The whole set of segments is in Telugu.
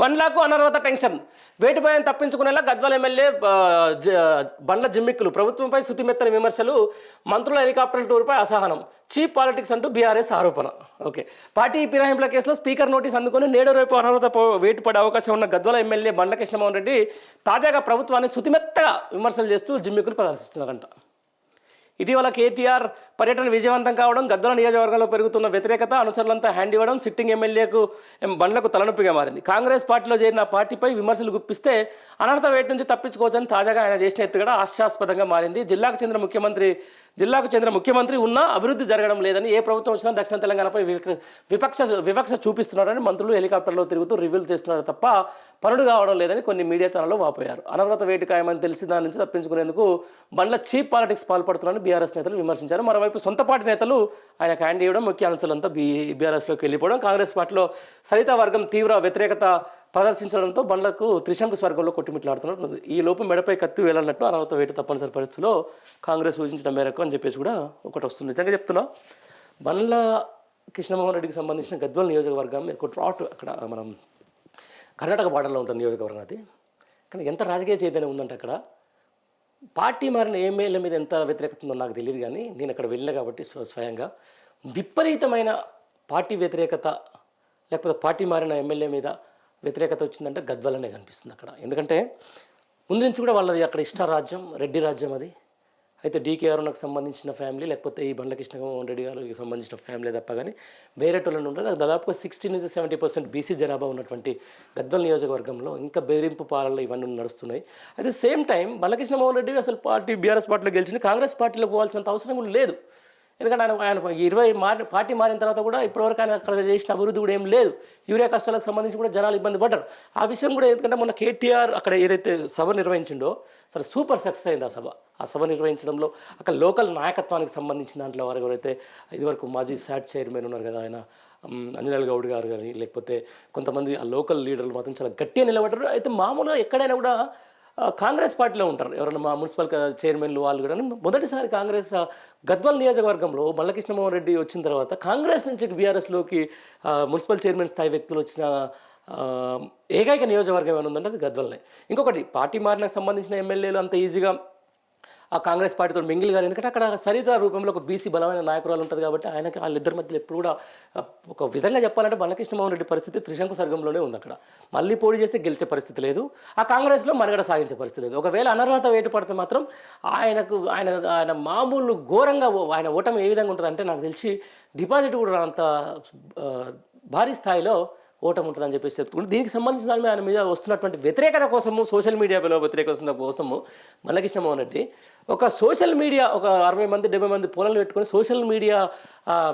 బండ్లకు అనర్హత టెన్షన్ వేటి భయం తప్పించుకునేలా గద్వాల ఎమ్మెల్యే బండ్ల జిమ్మిక్కులు ప్రభుత్వంపై శుతిమెత్తని విమర్శలు మంత్రుల హెలికాప్టర్ టూర్పై అసహనం. చీప్ పాలిటిక్స్ అంటూ బీఆర్ఎస్ ఆరోపణ. ఓకే. పార్టీ ఫిరాయింపుల కేసులో స్పీకర్ నోటీస్ అందుకుని నేడు రేపు అనర్హత వేటు పడే అవకాశం ఉన్న గద్వాల ఎమ్మెల్యే బండ్ల కృష్ణమోహన్ రెడ్డి తాజాగా ప్రభుత్వాన్ని శుతిమెత్తగా విమర్శలు చేస్తూ జిమ్మిక్కులు ప్రదర్శిస్తున్నారంట. ఇటీవల కేటీఆర్ పర్యటన విజయవంతం కావడం గద్దల నియోజకవర్గంలో పెరుగుతున్న వ్యతిరేకత అనుచరులంతా హ్యాండ్ ఇవ్వడం సిట్టింగ్ ఎమ్మెల్యేకు బండ్లకు తలనొప్పిగా మారింది. కాంగ్రెస్ పార్టీలో చేరిన పార్టీపై విమర్శలు గుప్పిస్తే అనర్థ వేటి నుంచి తప్పించుకోవచ్చని తాజాగా ఆయన చేసిన ఎత్తుగడ హాస్యాస్పదంగా మారింది. జిల్లాకు చెందిన ముఖ్యమంత్రి జిల్లాకు చెందిన ముఖ్యమంత్రి ఉన్నా అభివృద్ధి జరగడం లేదని ఏ ప్రభుత్వం వచ్చినా దక్షిణ తెలంగాణపై వివక్ష- విపక్ష వివక్ష చూపిస్తున్నారని మంత్రులు హెలికాప్టర్లో తిరుగుతూ రివ్యూలు చేస్తున్నారు తప్ప పనులు కావడం లేదని కొన్ని మీడియా ఛానల్లో వాపోయారు. అనర్హత వేటు ఖాయమని తెలిసి దాని నుంచి తప్పించుకునేందుకు బండ్ల చీప్ పాలిటిక్స్ పాల్పడుతున్నారని బీఆర్ఎస్ నేతలు విమర్శించారు. మరోవైపు సొంత పార్టీ నేతలు ఆయనకు హ్యాండ్ ఇవ్వడం ముఖ్య అంశాలంతా బీ బీఆర్ఎస్లోకి వెళ్ళిపోవడం కాంగ్రెస్ పార్టీలో సరిత వర్గం తీవ్ర వ్యతిరేకత ప్రదర్శించడంతో బండ్లకు త్రిశంకు స్వర్గంలో కొట్టుమిట్లాడుతున్నట్టు ఈ లోపు మెడపై కత్తి వేలన్నట్టు అనవత వేటు తప్పనిసరి పరిస్థితుల్లో కాంగ్రెస్ సూచించిన మేరకు అని చెప్పేసి కూడా ఒకటి వస్తుంది. నిజంగా చెప్తున్నా బండ్ల కృష్ణమోహన్ రెడ్డికి సంబంధించిన గద్వాల నియోజకవర్గం ఒక ట్రాట్ అక్కడ మనం కర్ణాటక బార్డర్లో ఉంటుంది నియోజకవర్గం అది. కానీ ఎంత రాజకీయ చైతన్యం ఉందంటే అక్కడ పార్టీ మారిన ఎమ్మెల్యే మీద ఎంత వ్యతిరేకత ఉందో నాకు తెలియదు కానీ నేను అక్కడ వెళ్ళా కాబట్టి స్వయంగా. విపరీతమైన పార్టీ వ్యతిరేకత లేకపోతే పార్టీ మారిన ఎమ్మెల్యే మీద వ్యతిరేకత వచ్చిందంటే గద్వాలనే కనిపిస్తుంది అక్కడ. ఎందుకంటే ముందు నుంచి కూడా వాళ్ళది అక్కడ ఇష్ట రాజ్యం రెడ్డి రాజ్యం అది. అయితే డీకే అరుణకు సంబంధించిన ఫ్యామిలీ లేకపోతే ఈ బండ్ల కృష్ణమోహన్ రెడ్డి గారికి సంబంధించిన ఫ్యామిలీ తప్ప కానీ వేరే టోళ్ళని దాదాపుగా సిక్స్టీ నుంచి సెవెంటీ పర్సెంట్ బీసీ జనాభా ఉన్నటువంటి గద్వల్ నియోజకవర్గంలో ఇంకా బెదిరింపు పాలనలు ఇవన్నీ నడుస్తున్నాయి. అయితే సేమ్ టైం బండ్లకృష్ణమోహన్ రెడ్డి అసలు పార్టీ బీఆర్ఎస్ పార్టీలో గెలిచింది కాంగ్రెస్ పార్టీలో పోవాల్సినంత అవసరం కూడా లేదు. ఎందుకంటే ఆయన ఆయన ఇరవై మారి పార్టీ మారిన తర్వాత కూడా ఇప్పటివరకు ఆయన అక్కడ చేసిన అభివృద్ధి కూడా ఏం లేదు. యూరియా కష్టాలకు సంబంధించి కూడా జనాలు ఇబ్బంది పడ్డారు. ఆ విషయం కూడా ఎందుకంటే మొన్న కేటీఆర్ అక్కడ ఏదైతే సభ నిర్వహించిండో సరే సూపర్ సక్సెస్ అయింది ఆ సభ. ఆ సభ నిర్వహించడంలో అక్కడ లోకల్ నాయకత్వానికి సంబంధించిన దాంట్లో వారు ఎవరైతే ఇదివరకు మాజీ శాట్ చైర్మన్ ఉన్నారు కదా ఆయన ఉమ్, అనిల్ గౌడ్ గారు కానీ లేకపోతే కొంతమంది ఆ లోకల్ లీడర్లు మాత్రం చాలా గట్టిగా నిలబడ్డారు. అయితే మామూలుగా ఎక్కడైనా కూడా కాంగ్రెస్ పార్టీలో ఉంటారు. ఎవరైనా మా మున్సిపల్ చైర్మన్లు వాళ్ళు కూడా. మొదటిసారి కాంగ్రెస్ ఆ, గద్వాల్ నియోజకవర్గంలో మల్లకృష్ణమోహన్ రెడ్డి వచ్చిన తర్వాత కాంగ్రెస్ నుంచి బీఆర్ఎస్లోకి మున్సిపల్ చైర్మన్ స్థాయి వ్యక్తులు వచ్చిన ఏకైక నియోజకవర్గం ఏమైనా ఉందంటే అది గద్వాలనే. ఇంకొకటి పార్టీ మారినకు సంబంధించిన ఎమ్మెల్యేలు అంత ఈజీగా ఆ కాంగ్రెస్ పార్టీతో మింగిల్ గారు ఎందుకంటే అక్కడ సరిత రూపంలో ఒక బీసీ బలమైన నాయకురాలు ఉంటుంది కాబట్టి ఆయనకి వాళ్ళిద్దరి మధ్యలో ఎప్పుడు కూడా ఒక విధంగా చెప్పాలంటే బాలకృష్ణమోహన్ రెడ్డి పరిస్థితి త్రిశంకు సర్గంలోనే ఉంది అక్కడ. మళ్ళీ పోటీ చేస్తే గెలిచే పరిస్థితి లేదు. ఆ కాంగ్రెస్లో మనుగడ సాగించే పరిస్థితి లేదు. ఒకవేళ అనర్హత వేటు పడితే మాత్రం ఆయనకు ఆయన ఆయన మామూలు ఘోరంగా ఓ- ఆయన ఓటమి ఏ విధంగా ఉంటుంది అంటే నాకు తెలిసి డిపాజిట్ కూడా అంత భారీ స్థాయిలో ఓటమి ఉంటుందని చెప్పేసి చెప్తున్నారు దీనికి సంబంధించిన దాని మీద ఆయన మీద వస్తున్నటువంటి వ్యతిరేకత కోసము సోషల్ మీడియాలో వ్యతిరేకత కోసము మల్లకృష్ణమోహన్ రెడ్డి ఒక సోషల్ మీడియా ఒక అరవై మంది డెబ్బై మంది పొలాలు పెట్టుకొని సోషల్ మీడియా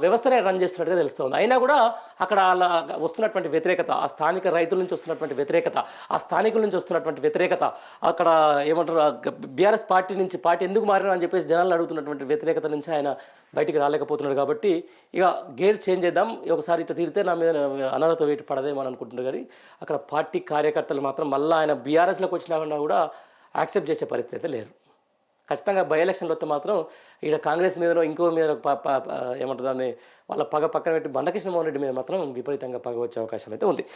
వ్యవస్థనే రన్ చేస్తున్నట్టుగా తెలుస్తుంది. అయినా కూడా అక్కడ అలా వస్తున్నటువంటి వ్యతిరేకత ఆ స్థానిక రైతుల నుంచి వస్తున్నటువంటి వ్యతిరేకత ఆ స్థానికుల నుంచి వస్తున్నటువంటి వ్యతిరేకత అక్కడ ఏమంటారు బీఆర్ఎస్ పార్టీ నుంచి పార్టీ ఎందుకు మారినా అని చెప్పేసి జనాలు అడుగుతున్నటువంటి వ్యతిరేకత నుంచి ఆయన బయటికి రాలేకపోతున్నాడు కాబట్టి ఇక గేర్ చేంజ్ చేద్దాం. ఒకసారి ఇట్లా తీరితే నా మీద అనర్హత వేటు పడదేమో అని అనుకుంటున్నారు కానీ అక్కడ పార్టీ కార్యకర్తలు మాత్రం మళ్ళీ ఆయన బీఆర్ఎస్లోకి వచ్చినా కూడా యాక్సెప్ట్ చేసే పరిస్థితి అయితే లేరు ఖచ్చితంగా బై ఎలక్షన్లు వస్తే మాత్రం ఇక్కడ కాంగ్రెస్ మీదనో ఇంకో మీద ప- ప- ఏమంటారు దాన్ని వాళ్ళ పగ పక్కన పెట్టి బండకృష్ణమోహన్ రెడ్డి మీద మాత్రం విపరీతంగా పగ వచ్చే అవకాశం అయితే ఉంది.